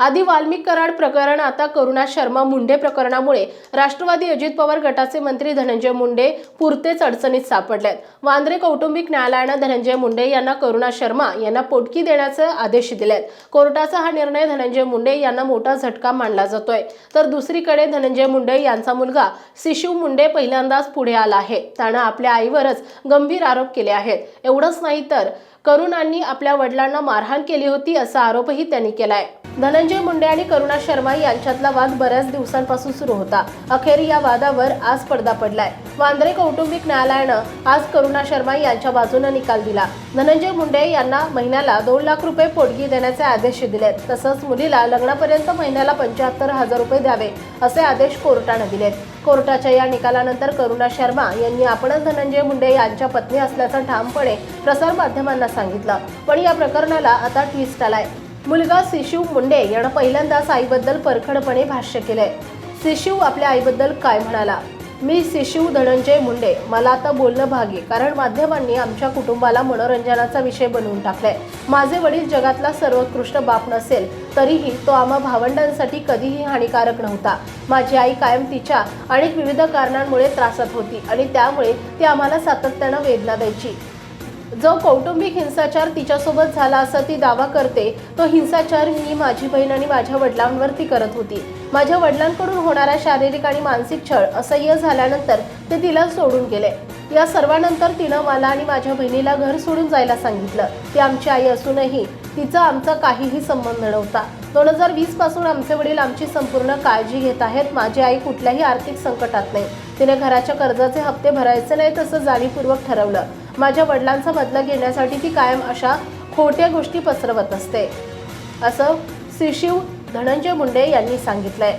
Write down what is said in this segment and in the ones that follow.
आधी वाल्मिक कराड प्रकरण आता करुणा शर्मा मुंडे प्रकरणामुळे राष्ट्रवादी अजित पवार गटाचे मंत्री धनंजय मुंडे पुरतेच अडचणीत सापडलेत. वांद्रे कौटुंबिक न्यायालयानं धनंजय मुंडे यांना करुणा शर्मा यांना पोटकी देण्याचे आदेश दिलेत. कोर्टाचा हा निर्णय धनंजय मुंडे यांना मोठा झटका मानला जातोय. तर दुसरीकडे धनंजय मुंडे यांचा मुलगा शिशू मुंडे पहिल्यांदाच पुढे आला आहे. त्यानं आपल्या आईवरच गंभीर आरोप केले आहेत. एवढंच नाही तर करुणांनी आपल्या वडिलांना मारहाण केली होती असा आरोपही त्यांनी केलाय. धनंजय मुंडे आणि करुणा शर्मा यांच्यातला वाद बऱ्याच दिवसांपासून सुरू होता. अखेर या वादावर आज पडदा पडलाय. वांद्रे कौटुंबिक न्यायालयानं आज करुणा शर्मा यांच्या बाजूनं निकाल दिला. धनंजय मुंडे यांना महिन्याला दोन लाख रुपये पोटगी देण्याचे आदेश दिलेत. तसंच मुलीला लग्नापर्यंत महिन्याला पंच्याहत्तर हजार रुपये द्यावे असे आदेश कोर्टानं दिलेत. कोर्टाच्या या निकालानंतर करुणा शर्मा यांनी आपणच धनंजय मुंडे यांच्या पत्नी असल्याचं ठामपणे प्रसारमाध्यमांना सांगितलं. पण या प्रकरणाला आता ट्विस्ट आलाय. मुलगा शिशू मुंडे यानं पहिल्यांदाच आईबद्दल परखडपणे भाष्य केलंय. शिशू आपल्या आईबद्दल काय म्हणाला? मी शिशू धनंजय मुंडे. मला आता बोलणं भागी कारण माध्यमांनी आमच्या कुटुंबाला मनोरंजनाचा विषय बनवून टाकलाय. माझे वडील जगातला सर्वोत्कृष्ट बाप नसेल तरीही तो आम्हा भावंडांसाठी कधीही हानिकारक नव्हता. माझी आई कायम तिच्या अनेक विविध कारणांमुळे त्रासात होती आणि त्यामुळे ती आम्हाला सातत्यानं वेदना द्यायची. जो कौटुंबिक हिंसाचार तिच्यासोबत झाला असं ती दावा करते तो हिंसाचार मी माझी बहीण आणि माझ्या वडिलांवरती करत होती. माझ्या वडिलांकडून होणारा शारीरिक आणि मानसिक छळ असह्य झाल्यानंतर ते तिला सोडून गेले. या सर्वानंतर तिनं मला आणि माझ्या बहिणीला घर सोडून जायला सांगितलं. ती आमची आई असूनही तिचा आमचा काहीही संबंध नव्हता. दोन हजार वीसपासून आमचे वडील आमची संपूर्ण काळजी घेत आहेत. माझी आई कुठल्याही आर्थिक संकटात नाही. तिने घराच्या कर्जाचे हप्ते भरायचे नाही तसं जाणीवपूर्वक ठरवलं. माझ्या वडिलांचा बदला घेण्यासाठी ती कायम अशा खोट्या गोष्टी पसरवत असते असं शिशिव धनंजय मुंडे यांनी सांगितलंय.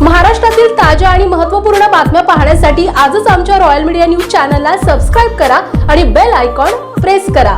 महाराष्ट्रातील ताज्या आणि महत्त्वपूर्ण बातम्या पाहण्यासाठी आजच आमच्या रॉयल मीडिया न्यूज चॅनलला सबस्क्राईब करा आणि बेल आयकॉन प्रेस करा.